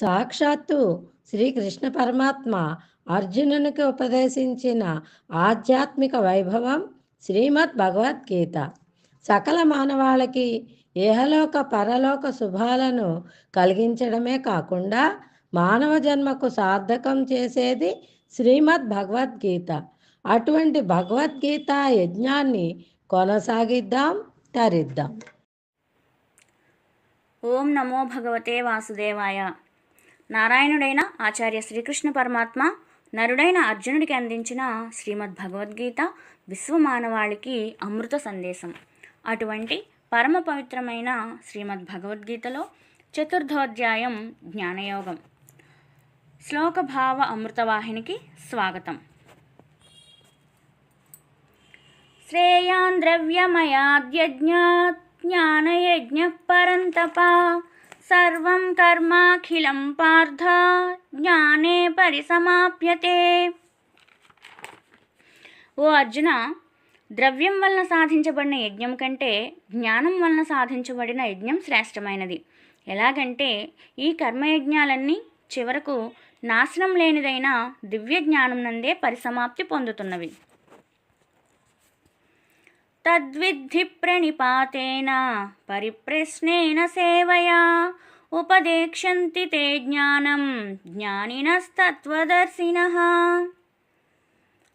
సాక్షాత్తు శ్రీకృష్ణ పరమాత్మ అర్జునునికి ఉపదేశించిన ఆధ్యాత్మిక వైభవం శ్రీమద్ భగవద్గీత సకల మానవాళికి ఏహలోక పరలోక శుభాలను కలిగించడమే కాకుండా మానవ జన్మకు సార్థకం చేసేది శ్రీమద్ భగవద్గీత అటువంటి భగవద్గీత యజ్ఞాన్ని కొనసాగిద్దాం తరిద్దాం. ఓం నమో భగవతే వాసుదేవాయ. నారాయణుడైన ఆచార్య శ్రీకృష్ణ పరమాత్మ నరుడైన అర్జునుడికి అందించిన శ్రీమద్ భగవద్గీత విశ్వమానవాళికి అమృత సందేశం. అటువంటి పరమ పవిత్రమైన శ్రీమద్ భగవద్గీతలో చతుర్థోధ్యాయం జ్ఞానయోగం. శ్లోక భావ అమృతవాహినికి స్వాగతం. శ్రేయాన్ ద్రవ్యమయాద్యజ్ఞాత్ జ్ఞానయజ్ఞః పరంతప సర్వం కర్మాఖిలం పార్థ జ్ఞానే పరిసమాప్యతే ఓ అర్జున ద్రవ్యం వలన సాధించబడిన యజ్ఞం కంటే జ్ఞానం వలన సాధించబడిన యజ్ఞం శ్రేష్టమైనది. ఎలాగంటే ఈ కర్మయజ్ఞాలన్నీ చివరకు నాశనం లేనిదైన దివ్య జ్ఞానం నందే పరిసమాప్తి పొందుతున్నవి. తద్విద్ధి ప్రణిపాతేన పరిప్రశ్నేన సేవయా ఉపదేక్షంతి తే జ్ఞానం జ్ఞానినస్తత్వదర్శిన.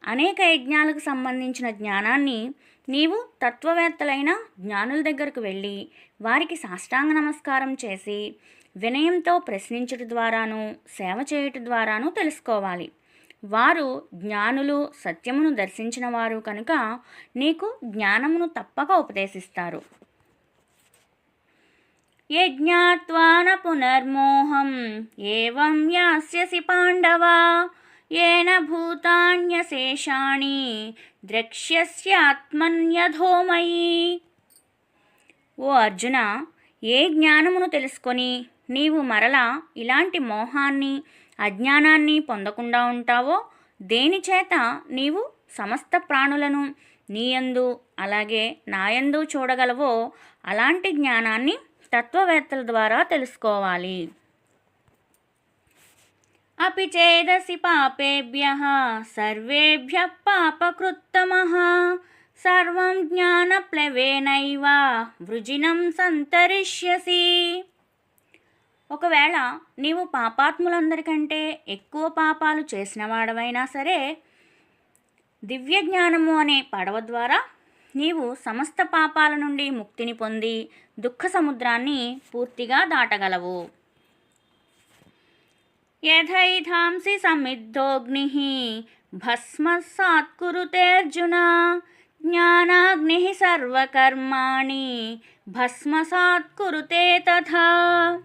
అనేక యజ్ఞాలకు సంబంధించిన జ్ఞానాన్ని నీవు తత్వవేత్తలైన జ్ఞానుల దగ్గరకు వెళ్ళి వారికి సాష్టాంగ నమస్కారం చేసి వినయంతో ప్రశ్నించుట ద్వారాను సేవ చేయుట ద్వారాను తెలుసుకోవాలి. వారు జ్ఞానులు సత్యమును దర్శించిన వారు కనుక నీకు జ్ఞానమును తప్పక ఉపదేశిస్తారు. యజ్ఞాత్వా న పునర్మోహం ఏవం యాస్యసి పాండవా ఏన భూతాన్యశేషాణి ద్రక్ష్యస్యాత్మన్యధోమయీ ఓ అర్జున ఏ జ్ఞానమును తెలుసుకొని నీవు మరలా ఇలాంటి మోహాన్ని అజ్ఞానాన్ని పొందకుండా ఉంటావో దేనిచేత నీవు సమస్త ప్రాణులను నీయందు అలాగే నాయందు చూడగలవో అలాంటి జ్ఞానాన్ని తత్వవేత్తల ద్వారా తెలుసుకోవాలి. అపి చేదసి పాపేభ్య సర్వేభ్య పాపకృత్తమః సర్వం జ్ఞానప్లవేనైవ వృజినం సంతరిష్యసి. ఒకవేళ నీవు పాపాత్ములందరికంటే ఎక్కువ పాపాలు చేసిన వాడవైనా సరే దివ్య జ్ఞానము అనే పడవ ద్వారా నీవు సమస్త పాపాల నుండి ముక్తిని పొంది దుఃఖ సముద్రాన్ని పూర్తిగా దాటగలవు. యథైధాంసి సమిద్ధోగ్ని భస్మసాత్కురుతేర్జున జ్ఞానాగ్ని సర్వకర్మాణి భస్మసాత్కురుతే తథా.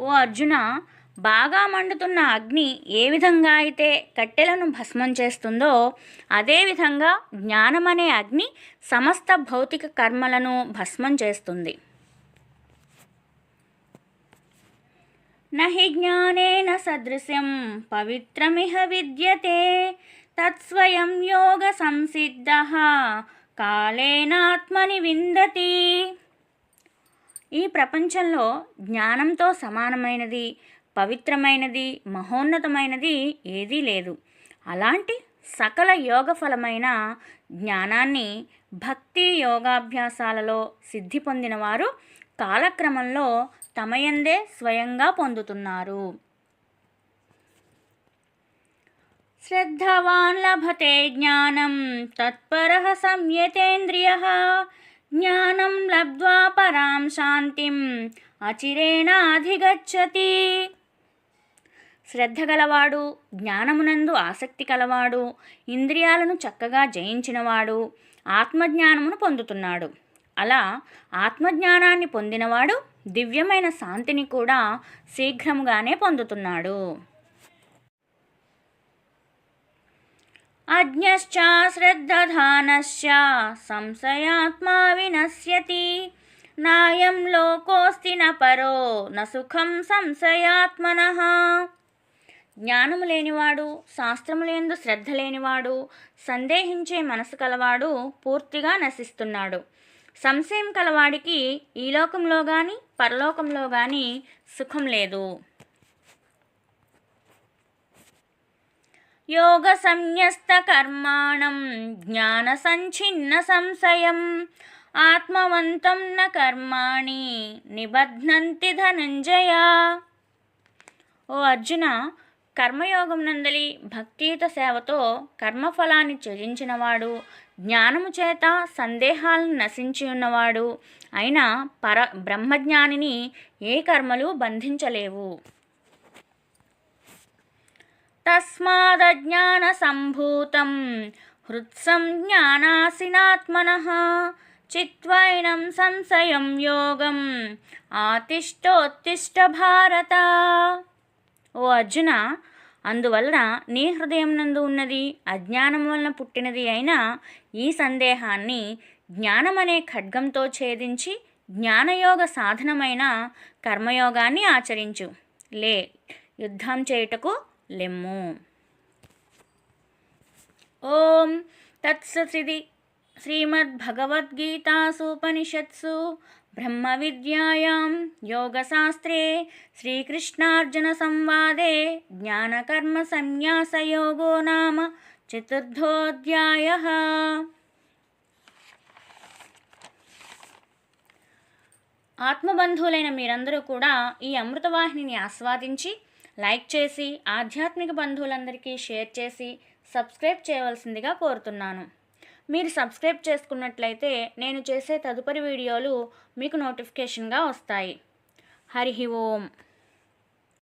ఓ అర్జున బాగా మండుతున్న అగ్ని ఏ విధంగా అయితే కట్టెలను భస్మం చేస్తుందో అదేవిధంగా జ్ఞానమనే అగ్ని సమస్త భౌతిక కర్మలను భస్మం చేస్తుంది. నహి జ్ఞానేన సదృశం పవిత్రమిహ విద్యతే తత్స్వయం యోగ సంసిద్ధ కాలేనాత్మని విందతి. ఈ ప్రపంచంలో జ్ఞానంతో సమానమైనది పవిత్రమైనది మహోన్నతమైనది ఏదీ లేదు. అలాంటి సకల యోగ ఫలమైన జ్ఞానాన్ని భక్తి యోగాభ్యాసాలలో సిద్ధి పొందిన వారు కాలక్రమంలో తమయందే స్వయంగా పొందుతున్నారు. శ్రద్ధవాన్ లభతే జ్ఞానం తత్పర సంయతేంద్రియ. జ్ఞానం లబ్ధ్వా పరాం శాంతిం అచిరేణాధిగచ్చతి. శ్రద్ధ గలవాడు జ్ఞానమునందు ఆసక్తి కలవాడు ఇంద్రియాలను చక్కగా జయించినవాడు ఆత్మజ్ఞానమును పొందుతున్నాడు. అలా ఆత్మజ్ఞానాన్ని పొందినవాడు దివ్యమైన శాంతిని కూడా శీఘ్రముగానే పొందుతున్నాడు. అజ్ఞశ్చ శ్రద్ధధానశ్చ సంశయాత్మా వినశ్యతి. నాయం లోకోస్తి న పరో న సుఖం సంశయాత్మన. జ్ఞానము లేనివాడు శాస్త్రము శ్రద్ధ లేనివాడు సందేహించే మనసు కలవాడు పూర్తిగా నశిస్తున్నాడు. సంశయం కలవాడికి ఈ లోకంలో కానీ పరలోకంలో కానీ సుఖం లేదు. యోగ సంయస్త కర్మాణం జ్ఞాన సంచిన్న సంశయం. ఆత్మవంతం న కర్మాణి నిబధ్నంతి ధనంజయ. ఓ అర్జున కర్మయోగం నందలి భక్తియుత సేవతో కర్మఫలాన్ని త్యజించినవాడు జ్ఞానము చేత సందేహాలను నశించి ఉన్నవాడు అయిన పర బ్రహ్మజ్ఞానిని ఏ కర్మలు బంధించలేవు. తస్మాదజ్ఞాన సంభూతం హృత్సం జ్ఞానాసినాత్మన చిత్వైనం సంశయం యోగం ఆతిష్టోత్తిష్ట భారత. ఓ అర్జున అందువలన నీ హృదయం నందు ఉన్నది అజ్ఞానం వలన పుట్టినది అయిన ఈ సందేహాన్ని జ్ఞానమనే ఖడ్గంతో ఛేదించి జ్ఞానయోగ సాధనమైన కర్మయోగాన్ని ఆచరించు. లే యుద్ధం చేయుటకు లెమ్ము. ఓం తత్ససిది శ్రీమద్భగవద్గీతాసూపనిషత్సు బ్రహ్మవిద్యాయాం యోగశాస్త్రే శ్రీకృష్ణార్జునసంవాదే జ్ఞానకర్మసన్యాసయోగో నామ చతుర్థోధ్యాయ ఆత్మబంధువులైన మీరందరూ కూడా ఈ అమృతవాహినిని ఆస్వాదించి లైక్ చేసి ఆధ్యాత్మిక బంధువులందరికీ షేర్ చేసి సబ్స్క్రైబ్ చేయవలసిందిగా కోరుతున్నాను. మీరు సబ్స్క్రైబ్ చేసుకున్నట్లయితే నేను చేసే తదుపరి వీడియోలు మీకు నోటిఫికేషన్గా వస్తాయి. హరి ఓం.